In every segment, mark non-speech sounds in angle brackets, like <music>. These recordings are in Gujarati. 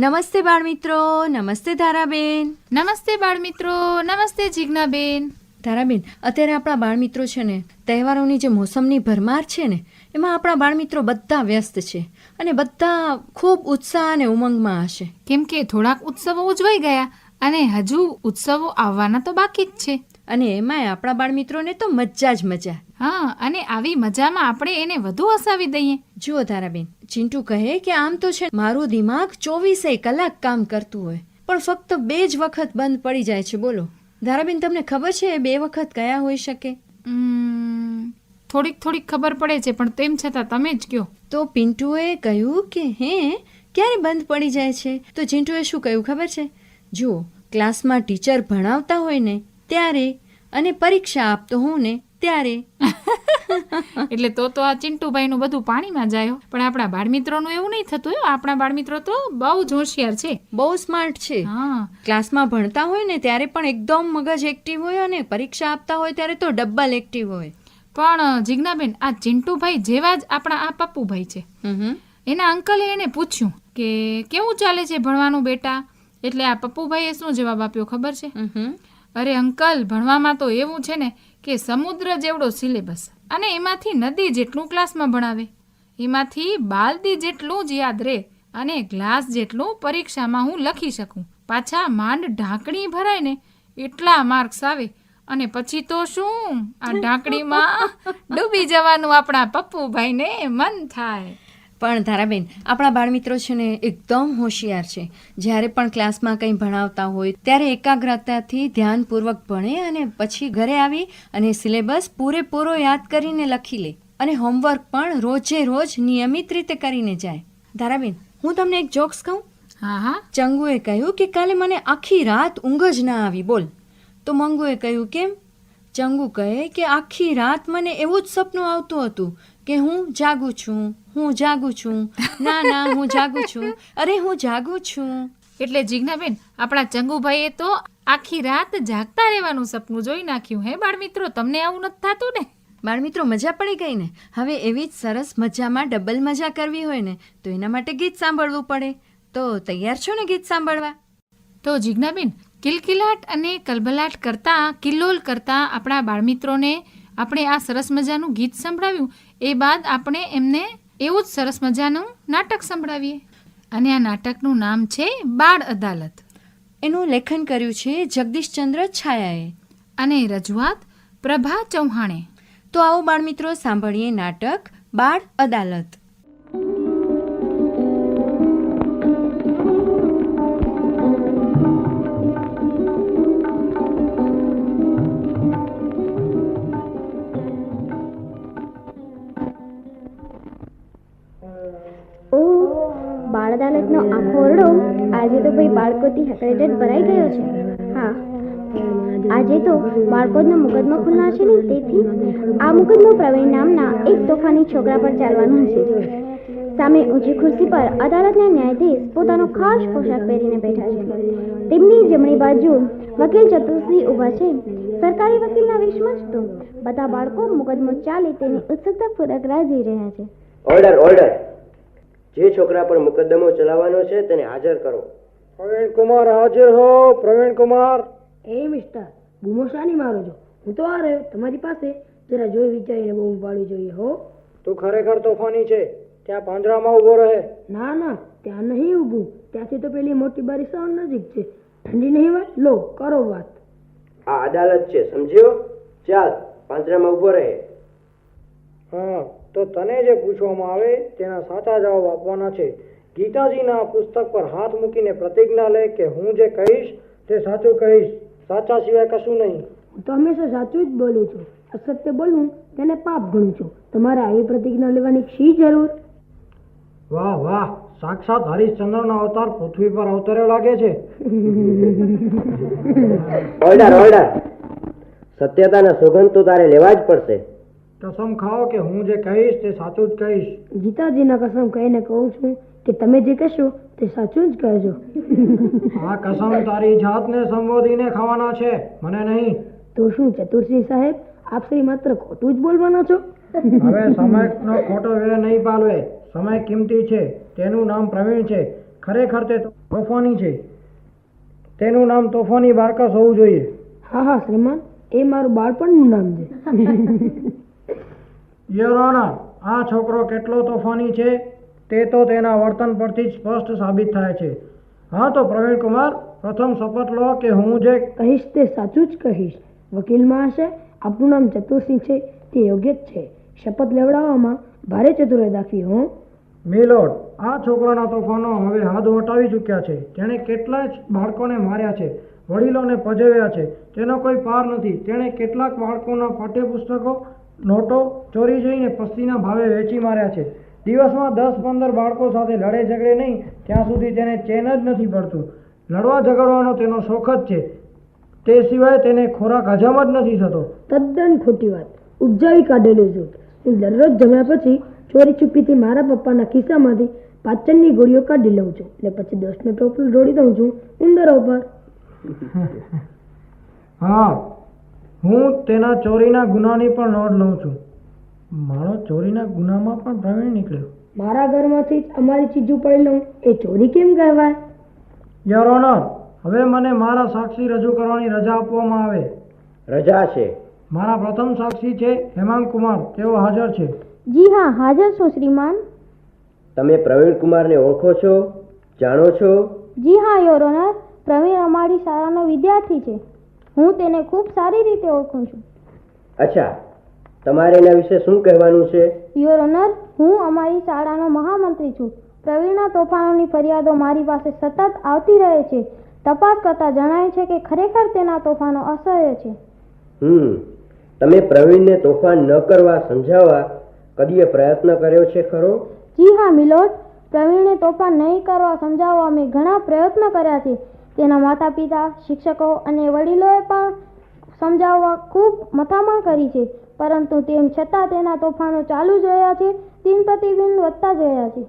નમસ્તે બાળમિત્રો નમસ્તે ધારાબેન. નમસ્તે બાળમિત્રો નમસ્તે જિજ્ઞાબેન. ધારાબેન અત્યારે આપણા બાળમિત્રો છે ને તહેવારોની જે મોસમની ભરમાર છે ને એમાં આપણા બાળમિત્રો બધા વ્યસ્ત છે અને બધા ખૂબ ઉત્સાહ અને ઉમંગમાં હશે. કેમ કે થોડાક ઉત્સવો ઉજવાઈ ગયા અને હજુ ઉત્સવો આવવાના તો બાકી જ છે. અને એમાંય આપણા બાળમિત્રોને તો મજા જ મજા. હા અને આવી મજામાં આપણે એને વધુ હસાવી દઈએ. જુઓ તારાબેન ચિંટુ કહે કે આમ તો છે મારું દિમાગ ચોવીસે કલાક કામ કરતું હોય પણ ફક્ત બે જ વખત બંધ પડી જાય છે બોલો. ધારાબેન તમને ખબર છે બે વખત કયા હોઈ શકે? થોડીક થોડીક ખબર પડે છે પણ તેમ છતાં તમે જ કયો. તો પિન્ટુએ કહ્યું કે હે ક્યારે બંધ પડી જાય છે? તો ચિંટુએ શું કહ્યું ખબર છે? જુઓ ક્લાસમાં ટીચર ભણાવતા હોય ને ત્યારે અને પરીક્ષા આપતો હોઉં ને ત્યારે. <laughs> એટલે તો તો આ ચિંટુભાઈનું બધું પાણીમાં જાય પણ આપણા બાળમિત્રોનું એવું નહીં થતું હોય આપણા બાળમિત્રો તો બહુ જ હોશિયાર છે. બહુ સ્માર્ટ છે. હા. ક્લાસમાં ભણતા હોય ને ત્યારે પણ એકદમ મગજ એક્ટિવ હોય અને પરીક્ષા આપતા હોય ત્યારે તો ડબલ એક્ટિવ હોય. પણ જિજ્ઞાબેન આ ચિંટુભાઈ જેવા જ આપણા આ પપ્પુભાઈ છે. એના અંકલે એને પૂછ્યું કે કેવું ચાલે છે ભણવાનું બેટા? એટલે આ પપ્પુભાઈએ શું જવાબ આપ્યો ખબર છે? અરે અંકલ, ભણવામાં તો એવું છે ને કે સમુદ્ર જેવડો સિલેબસ અને એમાંથી નદી જેટલું ક્લાસમાં ભણાવે. એમાંથી બાલદી જેટલું જ યાદ રહે અને ગ્લાસ જેટલું પરીક્ષામાં હું લખી શકું. પાછા માંડ ઢાંકણી ભરાય ને એટલા માર્ક્સ આવે અને પછી તો શું? આ ઢાંકણીમાં ડૂબી જવાનું આપણા પપ્પુભાઈને મન થાય. પણ ધારાબેન આપણા બાળમિત્રો છે ને એકદમ હોશિયાર છે. જ્યારે પણ ક્લાસમાં કંઈ ભણાવતા હોય ત્યારે એકાગ્રતાથી ધ્યાનપૂર્વક ભણે અને પછી ઘરે આવી અને સિલેબસ પૂરેપૂરો યાદ કરીને લખી લે અને હોમવર્ક પણ રોજે રોજ નિયમિત રીતે કરીને જાય. ધારાબેન હું તમને એક જોક્સ કહું? હા હા. ચંગુએ કહ્યું કે કાલે મને આખી રાત ઊંઘ જ ના આવી બોલ. તો મંગુએ કહ્યું કેમ? ચંગુ કહે કે આખી રાત મને એવું જ સપનું આવતું હતું કે હું જાગું છું. હું જાગું છું. ના ના હું જાગું છું. અરે હું જાગું છું. એટલે જિજ્ઞાબેન આપણા ચંગુભાઈએ તો આખી રાત જાગતા રહેવાનું સપનું જોઈ નાખ્યું હે બાળમિત્રો? તમને આવું નથી થતું ને? બાળમિત્રો મજા પડી ગઈ ને? હવે એવી જ સરસ મજામાં ડબલ મજા કરવી હોય ને તો એના માટે ગીત સાંભળવું પડે. તો તૈયાર છો ને ગીત સાંભળવા? તો જિજ્ઞાબેન કિલકિલાટ અને કલબલાટ કરતા કિલ્લોલ કરતા આપણા બાળમિત્રોને આપણે આ સરસ મજાનું ગીત સંભળાવ્યું. એ બાદ આપણે એમને એવું જ સરસ મજાનું નાટક સંભળાવીએ. અને આ નાટકનું નામ છે બાળ અદાલત. એનું લેખન કર્યું છે જગદીશચંદ્ર છાયાએ. અને રજૂઆત પ્રભા ચૌહાણે. તો આવો બાળમિત્રો સાંભળીએ નાટક બાળ અદાલત. અદાલતનો આખો ઓરડો આજે તો ભાઈ બાળકોથી હકરેટેડ ભરાઈ ગયો છે. હા. આજે તો બાળકોનો મુકદમો ખુલનાર છે ને તેથી આ મુકદમો પ્રવીણ નામના એક તોફાની છોકરા પર ચાલવાનો છે. સામે ઊંચી ખુરશી પર અદાલતના ન્યાયાધીશ પોતાનો ખાસ પોશાક પહેરીને બેઠા છે. તેમની જમણી બાજુ વકીલ ચતુર્સિંહ ઊભા છે. સરકારી વકીલના વેશમાં જ તો બધા બાળકો મુકદમો ચાલે તેની ઉત્સુકતાપૂર્વક રાહ જોઈ રહ્યા છે. ઓર્ડર ઓર્ડર જે છોકરા પર મુકદ્દમો ચલાવવાનો છે તેને હાજર કરો. પ્રવીણ કુમાર હાજર હો પ્રવીણ કુમાર. એ મિસ્ટર બૂમો શાની મારો છો? હું તો આ રહ્યો તમારી પાસે? જરા જોઈ વિચારીને બૂમ પાડવી જોઈએ હો. તું ખરેખર તોફાની છે ત્યાં પાંજરામાં ઊભો રહે. ના ના ત્યાં નહીં ઊભું. ત્યાંથી તો પેલી મોટી બારી સાવ નજીક છે. ઠંડી નહીં વાત લો કરો વાત. આ અદાલત છે સમજ્યો? ચાલ પાંજરામાં ઊભો રહે. હા. તો તને જે પૂછવામાં આવે તેના સાચા જવાબ આપવાના છે. ગીતાજીના પુસ્તક પર હાથ મૂકીને પ્રતિજ્ઞા લે કે હું જે કહીશ તે સાચું કહીશ. સાચા સિવાય કશું નહીં. હું તો હંમેશા સાચું જ બોલું છું. અસત્ય બોલવું તેને પાપ ગણું છું. તમારે આવી પ્રતિજ્ઞા લેવાની શી જરૂર? વાહ વાહ. સાક્ષાત હરિશ્ચંદ્રના અવતાર પૃથ્વી પર અવતર્યો લાગે છે. ઓર્ડર ઓર્ડર સત્યતાના સુગંધ તો તારે લેવા જ પડશે. કસમ ખાઓ કે હું જે કહીશ તે સાચું જ કહીશ. ગીતાજીના કસમ કહીને કહું છું કે તમે જે કહેશો તે સાચું જ કહેજો. આ કસમ તારી જાતને સંબોધીને ખાવાના છે મને નહીં. તો શું ચતુરસિંહ સાહેબ આપ શ્રી માત્ર ખોટું જ બોલવાના છો? હવે સમયનો ખોટો વેર નહીં પાલવે. સમય કિંમતી છે તેનું નામ પ્રવીણ છે. ખરેખર તે તોફાની છે. તેનું નામ તોફાની બારકસ હોવું જોઈએ. હા હા શ્રીમાન એ મારું બાળપણનું નામ છે. યર ઓનર આ છોકરો કેટલો તોફાની છે તે તો તેના વર્તન પરથી જ સ્પષ્ટ સાબિત થાય છે. હા તો પ્રવીણ કુમાર પ્રથમ શપથ લો કે હું જે કહીશ તે સાચું જ કહીશ. વકીલમાં હશે આપનું નામ ચતુરસિંહ છે તે યોગ્ય જ છે. શપથ લેવડાવવામાં ભારે ચતુરાઈ દાખવી હું. મિલોડ આ છોકરાના તોફાનો હવે હાથ વટાવી ચૂક્યા છે. તેણે કેટલાય જ બાળકોને માર્યા છે વડીલોને પજવ્યા છે. તેનો કોઈ પાર નથી. તેણે કેટલાક બાળકોના પાઠ્યપુસ્તકો નોટો ચોરી જઈને પસ્તીના ભાવે વેચી માર્યા છે. દિવસમાં દસ પંદર બાળકો સાથે લડે ઝઘડે નહીં ત્યાં સુધી તેને ચેન જ નથી પડતું. લડવા ઝઘડવાનો તેનો શોખ જ છે. તે સિવાય તેને ખોરાક હજમ જ નથી થતો. તદ્દન ખોટી વાત. ઉપજાવી કાઢેલું છું. હું દરરોજ જમ્યા પછી ચોરી છુપીથી મારા પપ્પાના ખિસ્સામાંથી પાચનની ગોળીઓ કાઢી લઉં છું. ને પછી દસનું ટોપલું જોડી દઉં છું ઉંદરો પર. હા હું તેના ચોરીના ગુનાની પણ નોંધ લઉં છું. મારો ચોરીના ગુનામાં પણ પ્રવીણ નીકળ્યો. મારા ઘરમાંથી જ અમારી ચીજું પડી લઉં. એ ચોરી કેમ કહેવાય? યોર ઓનર હવે મને મારા સાક્ષી રજૂ કરવાની રજા આપવામાં આવે. રજા છે. મારા પ્રથમ સાક્ષી છે હેમાંગ કુમાર. તેઓ હાજર છે. જી હા હાજર છો શ્રીમાન. તમે પ્રવીણ કુમારને ઓળખો છો? જાણો છો? જી હા યોર ઓનર પ્રવીણ અમારી શાળાનો વિદ્યાર્થી છે. હું તેને ખૂબ સારી રીતે ઓળખું છું. અચ્છા તમારે એના વિશે શું કહેવાનું છે? યોર ઓનર હું અમારી શાળાનો મહામંત્રી છું. પ્રવીણના તોફાનોની ફરિયાદો મારી પાસે સતત આવતી રહે છે. તપાસ કરતા જણાય છે કે ખરેખર તેના તોફાનો અસહ્ય છે. હમ તમે પ્રવીણને તોફાન ન કરવા સમજાવવા કદીએ પ્રયત્ન કર્યો છે ખરો? જી હા મિલોડ પ્રવીણને તોફાન નહીં કરવા સમજાવવા અમે ઘણા પ્રયત્ન કર્યા છે. તેના માતા પિતા શિક્ષકો અને વડીલોએ પણ સમજાવવા ખૂબ મથામણ કરી છે. પરંતુ તેમ છતાં તેના તોફાનો ચાલુ જ રહ્યા છે દિન પ્રતિદિન વધતા જ રહ્યા છે.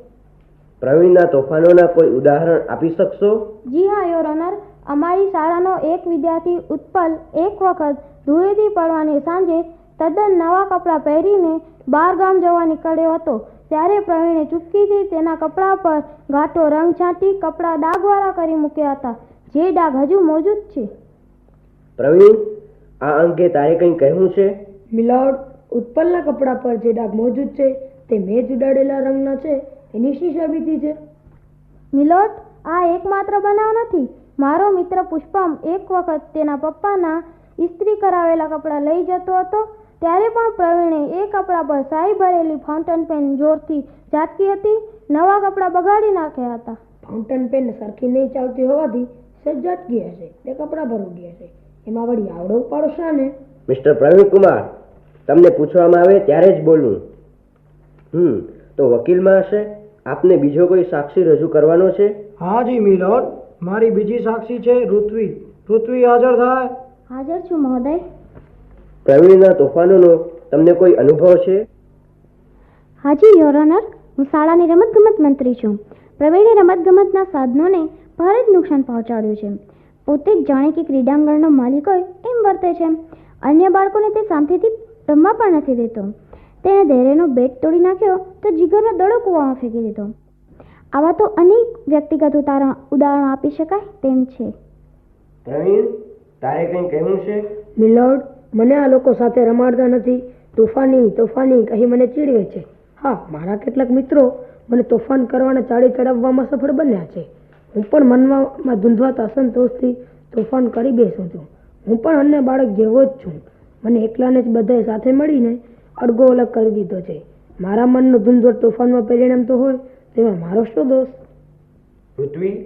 પ્રવીણના તોફાનોના કોઈ ઉદાહરણ આપી શકશો? જી હા યોર ઓનર. અમારી શાળાનો એક વિદ્યાર્થી ઉત્પલ એક વખત ધૂળેટી પડવાની સાંજે તદ્દન નવા કપડાં પહેરીને બહાર ગામ જવા નીકળ્યો હતો. ત્યારે પ્રવીણે ચૂપકીથી તેના કપડાં પર ઘાટો રંગ છાંટી કપડાં ડાઘવાળા કરી મૂક્યા હતા. જે ડાઘ હજુ મોજૂદ છે. પ્રવીણ આ અંગે તારે કંઈ કહેવું છે? મિલોડ ઉત્પલના કપડા પર જે ડાઘ મોજૂદ છે તે મેં જ ઉડાડેલા રંગના છે. એની શી સાબિતી છે? મિલોટ આ એકમાત્ર બનાવ નથી. મારો મિત્ર પુષ્પમ એક વખત તેના પપ્પાના ઇસ્ત્રી કરાવેલા કપડાં લઈ જતો હતો. ત્યારે પણ પ્રવીણે એ કપડાં પર શાહી ભરેલી ફાઉન્ટેન પેન જોરથી ઝાટકી હતી. નવા કપડાં બગાડી નાખ્યા હતા. ફાઉન્ટેન પેન સરખી નહીં ચાલતી હોવાથી સજ ગયા છે તે કપડાં ભરું ગયા છે એમાં વળી આવડો પડશે ને મિસ્ટર પ્રવીણકુમાર તમને પૂછવામાં આવે ત્યારે જ બોલવું હમ તો વકીલમાં હશે? આપને બીજો કોઈ સાક્ષી રજૂ કરવાનો છે? હા જી મિલોડ મારી બીજી સાક્ષી છે ઋત્વી. ઋત્વી હાજર થાય? હાજર છું મહોદય. પ્રવીણના તોફાનોનો તમને કોઈ અનુભવ છે? હાજી યોર ઓનર હું શાળાની રમતગમત મંત્રી છું. પ્રવીણે રમતગમતના સાધનોને ભારે જ નુકસાન પહોંચાડ્યું છે. પોતે જ જાણે કે ક્રીડાંગણનો માલિક હોય એમ વર્તે છે. અન્ય બાળકોને તે શાંતિથી રમવા પણ નથી દેતો. તેણે ધૈર્યનો બેટ તોડી નાખ્યો તો જીગરનો દડો કૂવામાં ફેંકી દીધો. આવા તો અનેક વ્યક્તિગત ઉદાહરણ ઉદાહરણો આપી શકાય તેમ છે. પ્રવીણ તારે કંઈ કહેવું છે? મિલોડ મને આ લોકો સાથે રમાડતા નથી. તોફાની તોફાની કહી મને ચીડવે છે. હા મારા કેટલાક મિત્રો મને તોફાન કરવાના ચાળી ચડાવવામાં સફળ બન્યા છે. હું પણ મનમાં ધૂંધવાતા અસંતોષથી તોફાન કરી બેસું છું. હું પણ અન્ય બાળક જેવો જ છું. મને એકલાને જ બધાએ સાથે મળીને અડગો અલગ કરી દીધો છે. મારા મનનું ધૂંધવટ તોફાનમાં પરિણમતો હોય તેમાં મારો શું દોષ? પૃથ્વી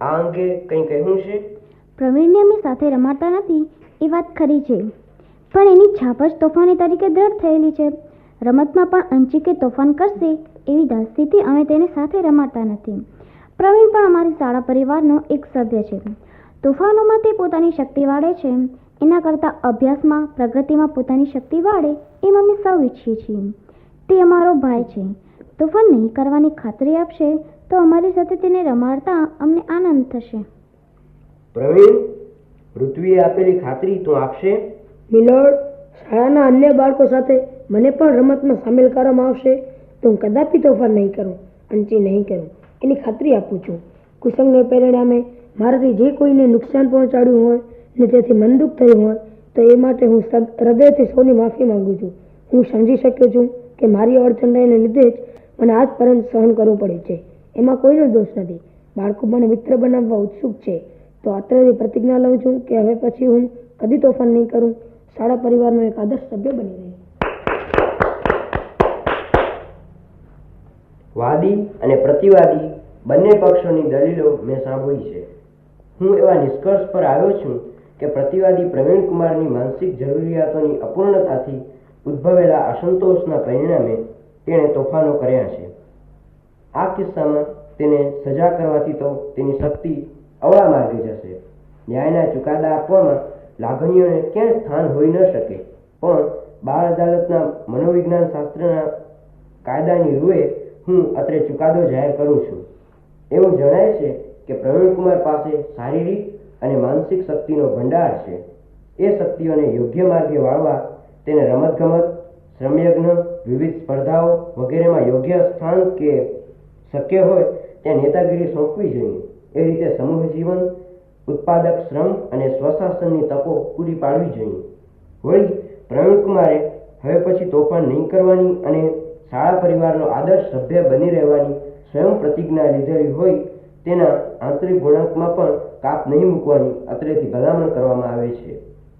આ અંગે કંઈ કહેવું છે? પ્રવીણને અમે સાથે રમાતા નથી એ વાત ખરી છે. પણ એની છાપ જ તોફાની તરીકે દ્રઢ થયેલી છે. રમતમાં પણ અંચિકે તોફાન કરશે એવી દાસ્તીથી અમે તેને સાથે રમાતા નથી. પ્રવીણ પણ અમારી શાળા પરિવારનો એક સભ્ય છે. તોફાનોમાં તે પોતાની શક્તિ વાળે છે. એના કરતાં અભ્યાસમાં પ્રગતિમાં પોતાની શક્તિ વાળે એમ અમે સૌ ઈચ્છીએ છીએ. તે અમારો ભાઈ છે. તોફાન નહીં કરવાની ખાતરી આપશે તો અમારી સાથે તેને રમાડતા અમને આનંદ થશે. પ્રવીણ પૃથ્વીએ આપેલી ખાતરી તો આપશે? મિલોડ શાળાના અન્ય બાળકો સાથે મને પણ રમતમાં સામેલ કરવામાં આવશે. તો હું કદાપી તોફાન નહીં કરું અંચી નહીં કરું. એની ખાતરી આપું છું. કુસંગને પરિણામે મારાથી જે કોઈને નુકસાન પહોંચાડ્યું હોય ને તેથી મનદુખ થયું હોય, તો એ માટે હું હૃદયથી સૌની માફી માંગુ છું. હું સમજી શક્યો છું કે મારી અડચણને લીધે જ મને આજ પર્યંત સહન કરવું પડે છે. એમાં કોઈનો દોષ નથી. બાળકો મને મિત્ર બનાવવા ઉત્સુક છે. તો અત્રેથી પ્રતિજ્ઞા લઉં છું કે હવે પછી હું કદી તોફાન નહીં કરું. શાળા પરિવારનો એક આદર્શ સભ્ય બની રહીશ વાદી અને પ્રતિવાદી બંને પક્ષોની દલીલો મેં સાંભળી છે. હું એવા નિષ્કર્ષ પર આવ્યો છું કે પ્રતિવાદી પ્રવીણ કુમારની માનસિક જરૂરિયાતોની અપૂર્ણતાથી ઉદ્ભવેલા અસંતોષના પરિણામે તેણે તોફાનો કર્યા છે. આ કિસ્સામાં તેને સજા કરવાથી તો તેની શક્તિ અવળા માર્ગે જશે. ન્યાયના ચુકાદા આપવામાં લાગણીઓને ક્યાંય સ્થાન હોઈ ન શકે. પણ બાળ અદાલતના મનોવિજ્ઞાન શાસ્ત્રના કાયદાની રૂએ હું અત્રે ચુકાદો જાહેર કરું છું. એવું જણાય છે કે પ્રવીણકુમાર પાસે શારીરિક અને માનસિક શક્તિનો ભંડાર છે. એ શક્તિઓને યોગ્ય માર્ગે વાળવા, તેને રમતગમત, શ્રમયજ્ઞ, વિવિધ સ્પર્ધાઓ વગેરેમાં યોગ્ય સ્થાન કે શક્ય હોય ત્યાં નેતાગીરી સોંપવી જોઈએ. એ રીતે સમૂહ જીવન, ઉત્પાદક શ્રમ અને સ્વશાસનની તકો પૂરી પાડવી જોઈએ. વળી પ્રવીણકુમારે હવે પછી તોફાન નહીં કરવાની અને શાળા પરિવારનો આદર્શ સભ્ય બની રહેવાની સ્વયં પ્રતિજ્ઞા લીધેલી હોય તેના આંતરિક ગુણાંકમાં પણ કાપ નહીં મૂકવાની અત્રેથી ભલામણ કરવામાં આવે છે.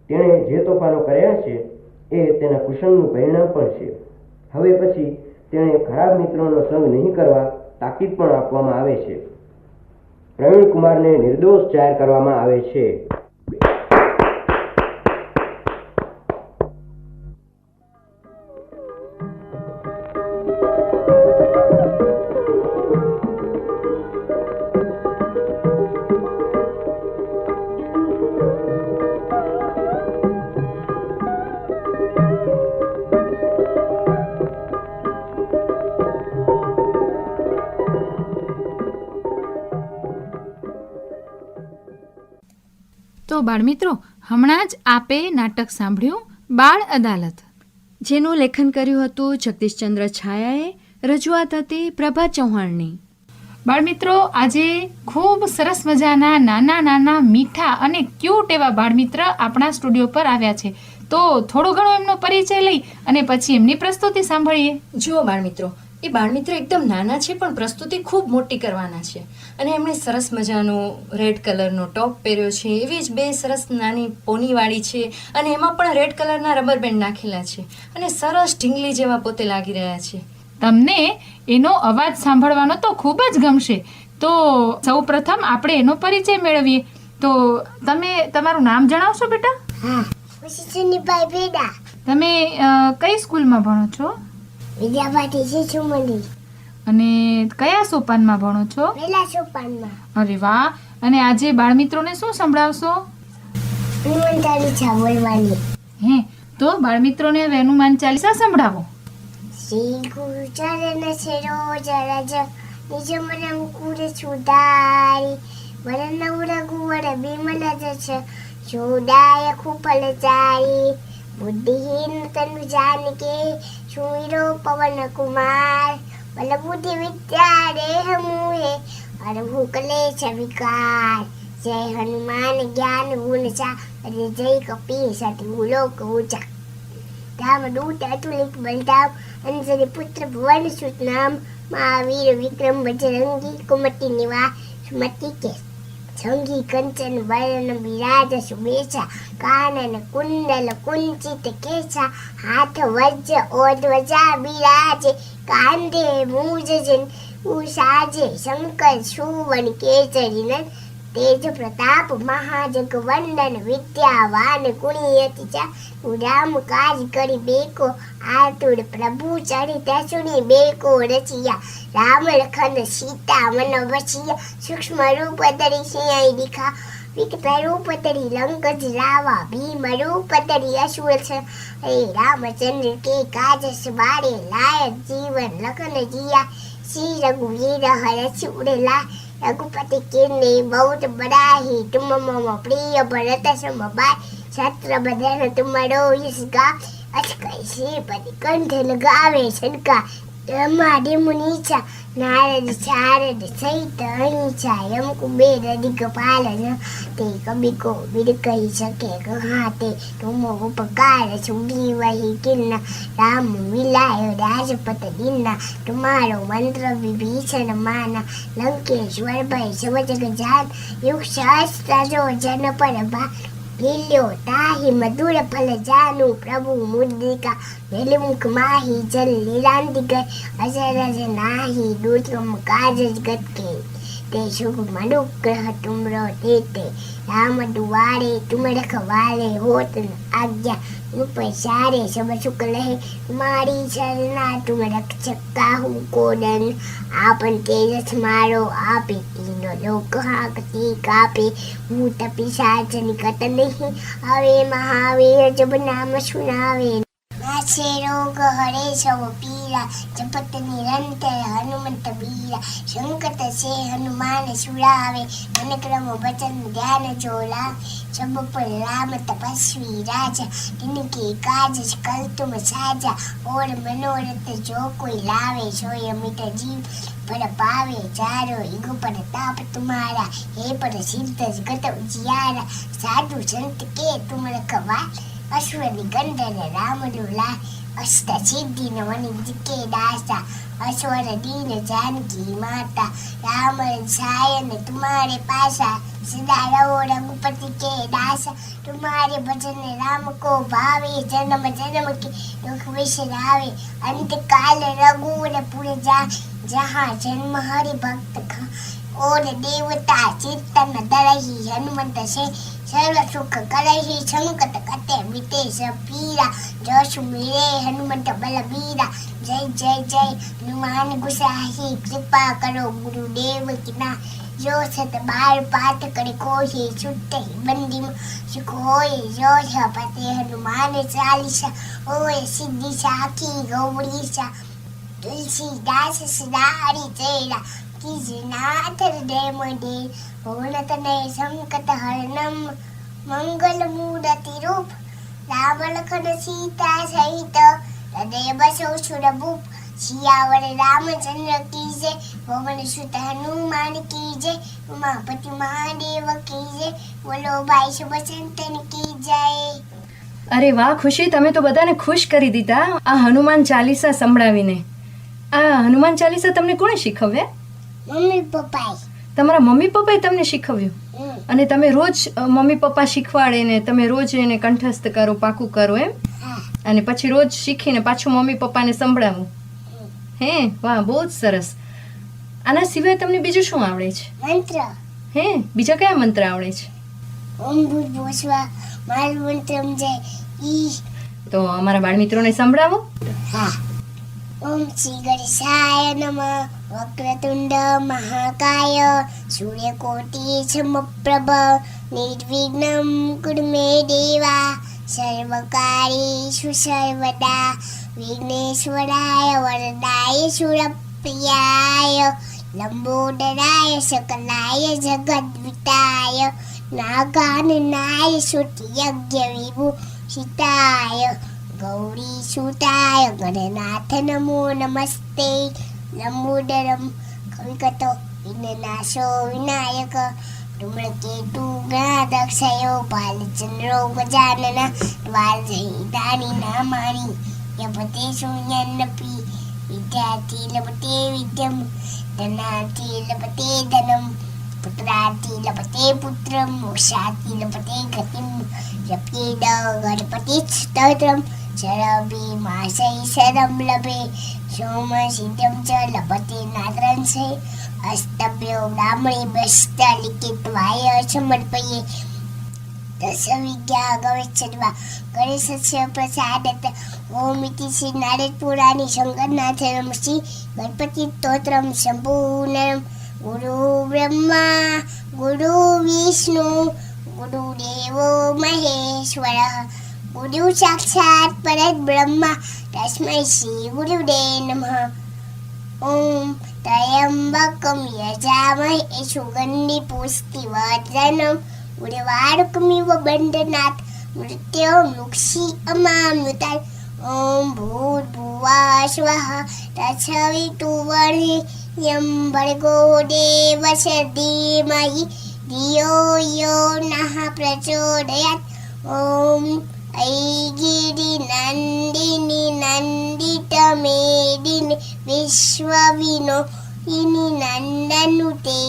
તેણે જે તોફાનો કર્યા છે, એ તેના કુશળનું પરિણામ પણ છે. હવે પછી તેણે ખરાબ મિત્રોનો સંગ નહીં કરવા તાકીદ પણ આપવામાં આવે છે. પ્રવીણ કુમારને નિર્દોષ જાહેર કરવામાં આવે છે. બાળમિત્રો હમણાં જ આપે નાટક સાંભળ્યું બાળ અદાલત. જેનું લેખન કર્યું હતું જગદીશચંદ્ર છાયાએ રજૂઆત હતી પ્રભા ચૌહાણની. બાળમિત્રો આજે ખૂબ સરસ મજાના નાના નાના મીઠા અને ક્યુટ એવા બાળમિત્ર આપણા સ્ટુડિયો પર આવ્યા છે. તો થોડો ઘણો એમનો પરિચય લઈ અને પછી એમની પ્રસ્તુતિ સાંભળીએ. જુઓ બાળમિત્રો એ બાળમિત્ર એકદમ નાના છે પણ પ્રસ્તુતિ ખૂબ મોટી કરવાના છે. અને એમણે સરસ મજાનો રેડ કલરનો ટોપ પહેર્યો છે. એવી જ બે સરસ નાની પોનીવાળી છે અને એમાં પણ રેડ કલરના રબર બેન્ડ નાખેલા છે. અને સરસ ઢીંગલી જેવા પોતે લાગી રહ્યા છે. તમને એનો અવાજ સાંભળવાનો તો ખૂબ જ ગમશે. તો સૌ પ્રથમ આપણે એનો પરિચય મેળવીએ. તો તમે તમારું નામ જણાવશો બેટા? તમે કઈ સ્કૂલમાં ભણો છો? અને કયા સોપાનમાં ભણો છો? પહેલા સોપાનમાં અરે વાહ. અને આજે બાળમિત્રોને શું સંભળાવશો? હનુમાન ચાલીસા બોલવાની હે, તો બાળમિત્રોને હવે હનુમાન ચાલીસા સંભળાવો. શ્રી ગુરુ ચરણ સરોજ રજ નિજ મન કુર સુધારી વરનવ રઘુવર બિમલ જશ જોડાય ખુપલ ચારી, બુદ્ધિહીન તનુ જાનકે સુમીરો પવન કુમાર. બલબુદ્ધિ બુદ્ધિ વિદ્યા દેહ મુહે અરભુ કલેશ વિકાર. જય હનુમાન જ્ઞાન ગુણ ચા અને જય કપી સતી ગુલોક ઊંચા રામદૂત અતુલિત બલધામ. અંજની પુત્ર ભુવન સુત નામ. મહાવીર વિક્રમ બજરંગી કુમતી નિવા સુમતિ કે સંગી કંચન વરણ બિરાજ સુબેશા કાનન કુંડલ કુંચિત કેસા હાથ વજ્જ ઓધ્વજા બિરાજે કાંધે મૂજજન ઉષાજે શંકર સુવન કેસરી તેજ પ્રતાપ મહાજગ વંદન વિદ્યાવાન ગુણિયતિ ચા રામ કાજ કરી બેકો આતુર પ્રભુ ચરિત સુની બેકો રચિયા. રામ લખન સીતા મન વચિયા સૂક્ષ્મ રૂપ ધરી સિંહાઈ દિખા. વિકટ રૂપ ધરી લંક રાવા ભીમ રૂપ ધરી અસુર છે હે રામચંદ્ર કે કાજ સુબારે લાયક જીવન લખન જીયા. શ્રી રઘુવીર હર સુરેલા રઘુપતિ કિરને બહુત બડા હી તુમ મમ પ્રિય ભરત સમબાય છત્ર બદન તુમરો યશ ગા અચકઈ શ્રીપતિ કંઠ લગાવે છનકા બ્રહ્માદि મુનિચા નારદ શારદ સહિત અહિંસા યમ કુબેર અધિક પાલન તે કબીકો બીડ કહી શકે કહાતે તુમો ઉપકાર સુગી વહી કિન્ના. રામ વિલાયો રાજપત દિન્ના. તમારો મંત્ર વિભીષણ mantra લંકેશ્વર ભય mana જાન યુગ સહસ્ત્ર જો જન પર ભા લીલ્યો તાહી મધુર ફલ જાનુ પ્રભુ મુદ્રિકા વેલુમુખ માહી જલ લીલાંતિ ગઈ અજરજ નાહી દૂતમ કાજ ગત કે તે શુભ મનુગ્રહ તુમરો તે તે રામ દુવારે તુમ રખવારે હોત આજ્ઞા. રૂપ સારે સબ સુખ લહે મારી શરણા તુમ રક્ષક હું કોડન. આપન તેજસ મારો આપે, તીનો લોક હાકતી કાપે. ભૂત પિશાચ નિકટ નહીં. હવે મહાવીર જબ નામ સુનાવે દશરોગ હરે સૌ પીરા જપત નિરંતર હનુમંત બીરા સંકટ છે હનુમાન સુરાવે મન ક્રમ વચન ધ્યાન જોલા સબ પર રામ તપસ્વી રાજા તિનકે કાજ કલ્તુમ સાજા ઓર મનોરથ જો કોઈ લાવે જોય અમિત જીવ પર પાવે ચારો ઈગ પર તાપ તુમારા હે પર સિદ્ધ જગત ઉજિયારા સાધુ સંત કે તુમ રખવા અશ્વનિકંદન રામડુલા અષ્ટ સિદ્ધિ નવનિકેદાસા અશ્વર દીન જાનકી માતા રામ સાયન તુમારે પાસા સદા રહો રઘુપતિ કે દાસ તુમારે ભજન રામ કો ભાવે જન્મ જન્મ કે દુઃખ વિશરાવે અંત કાલ રઘુર પુર જા જહા જન્મ હરિ ભક્ત ઓર દેવતા ચિત્તન દરહી હનુમંત છે સર્વ સુખ કલહી સંકટ કતે મિતે સપીરા જશ મિરે હનુમંત બલબીરા જય જય જય હનુમાન ગુસાહી કૃપા કરો ગુરુદેવ કિના જો સત બાર પાઠ કરી કોઈ છૂટે બંદી સુખ હોય જો છપતે હનુમાન ચાલીસા હોય સિદ્ધિ સાખી ગૌરી સા તુલસીદાસ સદા હરિ તેરા ಕಿಜಿನಾಥರ್ದೇಮದೆ ಭುವನತನಯ ಸಂಕಟಹರಣಂ ಮಂಗಲಮೂರತಿರೂಪ್ ರಾಮಲಖನ ಸೀತಾ ಸಹಿತ ಹೃದಯ ಬಸೌ ಸುರಭೂಪ್ ಶಿಯಾವರ ರಾಮಚಂದ್ರ ಕಿ ಜಯ ಪವನ ಸುತ ಹನುಮಾನ್ ಕಿ ಜಯ ಉಮಾಪತಿ મહાદેવ કી જય બોલો ભાઈ શુભચંતન કી જય અરે વાહ ખુશી તમે તો બધાને ખુશ કરી દીધા આ હનુમાન ચાલીસા સંભળાવીને આ હનુમાન ચાલીસા તમને કોણે શીખવ્યા મમ્મી પપ્પાએ. તમારા મમ્મી પપ્પાએ તમને શીખવ્યું? અને તમે રોજ મમ્મી પપ્પા શીખવાડે ને તમે રોજ એને કંઠસ્થ કરો પાકું કરો એમ? અને પછી રોજ શીખીને પાછું મમ્મી પપ્પાને સંભળાવું. હે? વાહ બહુ જ સરસ. આના સિવાય તમને બીજું શું આવડે છે? મંત્ર. હે? બીજા કયા મંત્ર આવડે છે? ઓમ ભૂત ભોસવા મારું મંત્ર સમજાય. ઈ. તો અમારા બાળમિત્રોને સંભળાવો. હા. ઓમ શ્રી ગણેશાય નમ વક્રતુંડ મહાકાય સૂર્યકોટિ સમપ્રભ નિર્વિઘ્નમ કુરુ મે દેવા સર્વકારીષુ સર્વદા વિઘ્નેશ્વરાય વરદાય સુરપ્રિયાય લંબોદરાય સકલાય જગદ્વિતાય નાગાનનાય શ્રુતિયજ્ઞ વિભૂષિતાય ગૌરી સુતાય ગણનાથ નમો નમસ્તે. લંબોદરમ કવિકતો વિઘ્નનાશો વિનાયક. ધૂમ્રકેતુ ગણાદક્ષયો પાલચંદ્રો ગજાનન. દ્વારજહિતાની નામાની યપતે શૂન્યન્નપી. વિદ્યાર્થી લપતે વિદ્યમ. ધનાર્થી લપતે ધનમ. પુત્રાર્થી લપતે પુત્રમ. મોક્ષાર્થી લપતે ગતિમ. જપેદ ગણપતિ સ્તોત્રમ. શરભી માસૈ શરમ લભે. સોમ સિદ્ધમ ચ લભતે નાદ્રંશે અસ્તભ્યો બ્રાહ્મણી બસ્ત લિખિત્વાય સમર્પયે દસ વિદ્યા ગવેચ્છદ્વા ગણેશસ્ય પ્રસાદત ઓમ ઇતિ શ્રી નારદ પુરાણી શંકરનાથ નમઃ ગણપતિ સ્તોત્રમ સંપૂર્ણમ. ગુરુ બ્રહ્મા, ગુરુ વિષ્ણુ ગુરુદેવો મહેશ્વર. ગુરુ સાક્ષાત પરત બ્રહ્મા તસ્મૈ શ્રી ગુરુદે નમઃ. ઓમ ત્રયંબકમ યજામહે સુગંધિ પુષ્ટિવર્ધનમ ઉર્વારુકમિવ બંધનાથ મૃત્યો મુક્ષી ఐగిరి నందిని నందిత మేడిని విశ్వవినో ఇని నందనుతే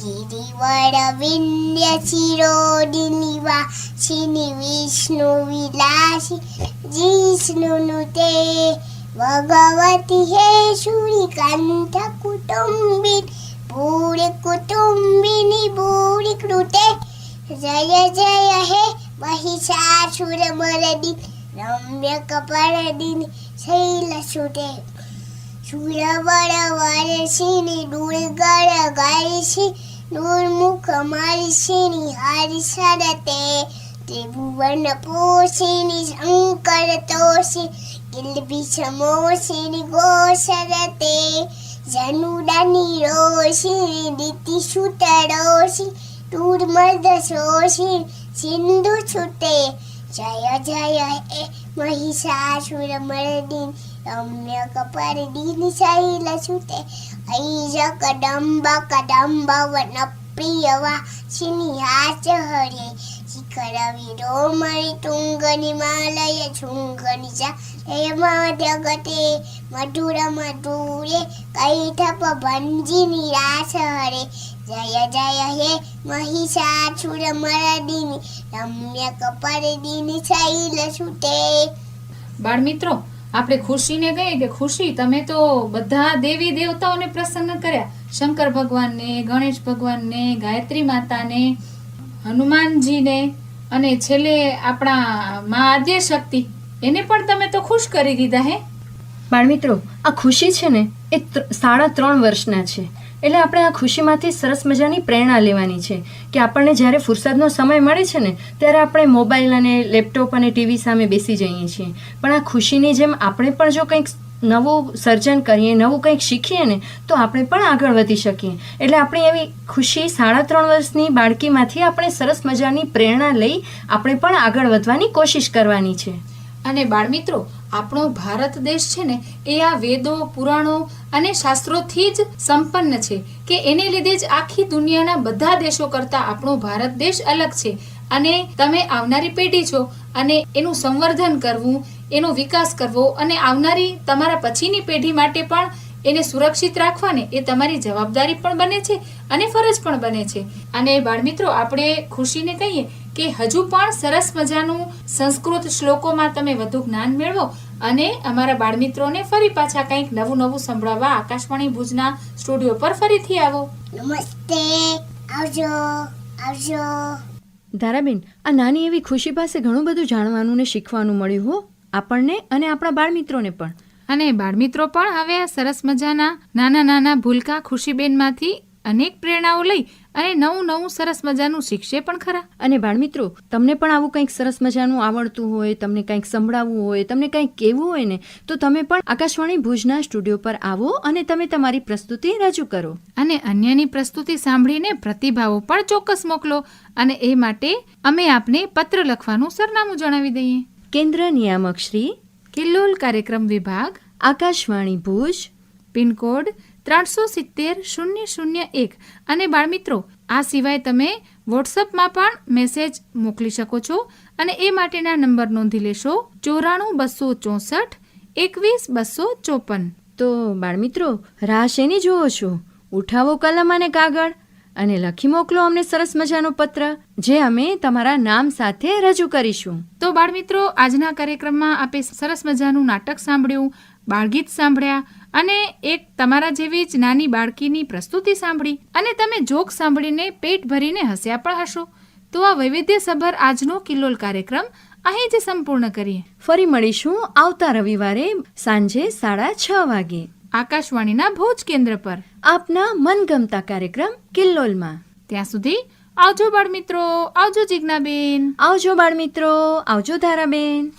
గిరివర వింధ్య శిరోడిని వాసిని విష్ణు విలాసి జిష్ణునుతే భగవతి హే సూరికంఠ కుటుంబిని భూరి కుటుంబిని భూరి కృతే జయ జయ హే ಮಹಿಷಾಸುರ ಮರದಿ ರಮ್ಯ ಕಪರದಿ ಶೈಲ ಸುಟೆ ಶೂರಬಳ ವಾರಸಿನಿ ದುರ್ಗಳ ಗಾಯಿಸಿ ನೂರ್ಮುಖ ಮಾರಿಸಿನಿ ಹಾರಿಸರತೆ ત્રિભુવન પોષિણી શંકર તોષી કિલબી સમોષિણી ગોસરતે જનુડાની રોષિણી દીતિ સુતરોષી ટૂર મર્દ શોષિણી સિંધુ છૂટે. જય જય, એ મહિષાસુર મર્દિન રમ્ય દિન શૈલ છૂટે. ઐજ કદંબ કદંબ વન પ્રિયવા સિનિહાચ હરે. શિખર વિરોમણી તુંગ નિમાલય છુંગ નિજા હે મધ્ય ગતે મધુર મધુરે કૈઠપ ભંજી નિરાશ હરે. જય જય હે મહિષાસુર મરદિની રમ્ય કપરદીની શૈલ બાળ બાળમિત્રો આપણે ખુશીને કહીએ કે ખુશી તમે તો બધા દેવી દેવતાઓને પ્રસન્ન કર્યા. શંકર ભગવાનને ગણેશ ભગવાનને ગાયત્રી માતાને હનુમાનજીને અને છેલ્લે આપણા મા આદ્ય શક્તિ એને પણ તમે તો ખુશ કરી દીધા હે. બાળમિત્રો આ ખુશી છે ને એ સાડા ત્રણ વર્ષના છે. એટલે આપણે આ ખુશીમાંથી સરસ મજાની પ્રેરણા લેવાની છે કે આપણને જ્યારે ફુરસદનો સમય મળે છે ને, ત્યારે આપણે મોબાઈલ અને લેપટોપ અને ટીવી સામે બેસી જઈએ છીએ. પણ આ ખુશીની જેમ આપણે પણ જો કંઈક નવું સર્જન કરીએ, નવું કંઈક શીખીએ ને, તો આપણે પણ આગળ વધી શકીએ. એટલે આપણી એવી ખુશી સાડા ત્રણ વર્ષની બાળકીમાંથી આપણે સરસ મજાની પ્રેરણા લઈ આપણે પણ આગળ વધવાની કોશિશ કરવાની છે. અને બાળમિત્રો, આપણો ભારત દેશ છે ને, એ આ વેદો, પુરાણો અને શાસ્ત્રોથી જ સંપન્ન છે કે એને લીધે જ આખી દુનિયાના બધા દેશો કરતાં આપણો ભારત દેશ અલગ છે. અને તમે આવનારી પેઢી છો અને એનું સંવર્ધન કરવું, એનો વિકાસ કરવો અને આવનારી તમારા પછીની પેઢી માટે પણ એને સુરક્ષિત રાખવાને એ તમારી જવાબદારી પણ બને છે અને ફરજ પણ બને છે. અને બાળમિત્રો, આપણે ખુશીને કહીએ કે હજુ પણ સરસ મજાનું સંસ્કૃત શ્લોકોમાં તમે વધુ જ્ઞાન મેળવો અને અમારા બાળમિત્રોને ફરી પાછા કંઈક નવું નવું સંભળાવવા આકાશવાણી ભુજના સ્ટુડિયો પર ફરીથી આવો. નમસ્તે. આવજો. આવજો. ધારાબેન આ નાની એવી ખુશી પાસે ઘણું બધું જાણવાનું ને શીખવાનું મળ્યું હો. આપણને અને આપણા બાળમિત્રોને પણ. અને બાળમિત્રો પણ હવે આ સરસ મજાના નાના નાના ભૂલકા ખુશીબેનમાંથી અનેક પ્રેરણાઓ લઈ અને નવું નવું સરસ મજાનું શીખશે પણ ખરા. અને બાળમિત્રો તમને પણ આવું કંઈક સરસ મજાનું આવડતું હોય તમને કંઈક સંભળાવવું હોય તમને કંઈક કહેવું હોય ને તો તમે પણ આકાશવાણી ભુજના સ્ટુડિયો પર આવો અને તમે તમારી પ્રસ્તુતિ રજૂ કરો. અને અન્યની પ્રસ્તુતિ સાંભળીને પ્રતિભાવો પણ ચોક્કસ મોકલો અને એ માટે અમે આપને પત્ર લખવાનું સરનામું જણાવી દઈએ. કેન્દ્ર નિયામક શ્રી કિલ્લોલ કાર્યક્રમ વિભાગ આકાશવાણી ભુજ. પિનકોડ ત્રણસો સિત્તેર શૂન્ય શૂન્ય એક. અને બાળમિત્રો આ સિવાય તમે વોટ્સઅપમાં પણ મેસેજ મોકલી શકો છો અને એ માટેના નંબર નોંધી લેશો ચોરાણું બસો ચોસઠ એકવીસ બસો ચોપન. તો બાળમિત્રો રાહ શેની જુઓ છો? ઉઠાવો કલમ અને કાગળ અને લખી મોકલો અમને સરસ મજાનો પત્ર જે અમે તમારા નામ સાથે રજૂ કરીશું. તો બાળમિત્રો આજના કાર્યક્રમમાં આપે સરસ મજાનું નાટક સાંભળ્યું બાળગીત સાંભળ્યા અને એક તમારા જેવી જ નાની બાળકીની પ્રસ્તુતિ સાંભળી અને તમે જોક સાંભળીને પેટ ભરીને હસ્યા પણ હશો. તો આ વૈવિધ્યસભર આજનો કિલ્લોલ કાર્યક્રમ અહીં જ સંપૂર્ણ કરીએ. ફરી મળીશું આવતા રવિવારે સાંજે સાડા છ વાગે. આકાશવાણીના ભોજ કેન્દ્ર પર. આપના મનગમતા કાર્યક્રમ કિલ્લોલમાં. ત્યાં સુધી આવજો બાળમિત્રો આવજો જિજ્ઞાબેન. આવજો બાળમિત્રો આવજો ધારાબેન.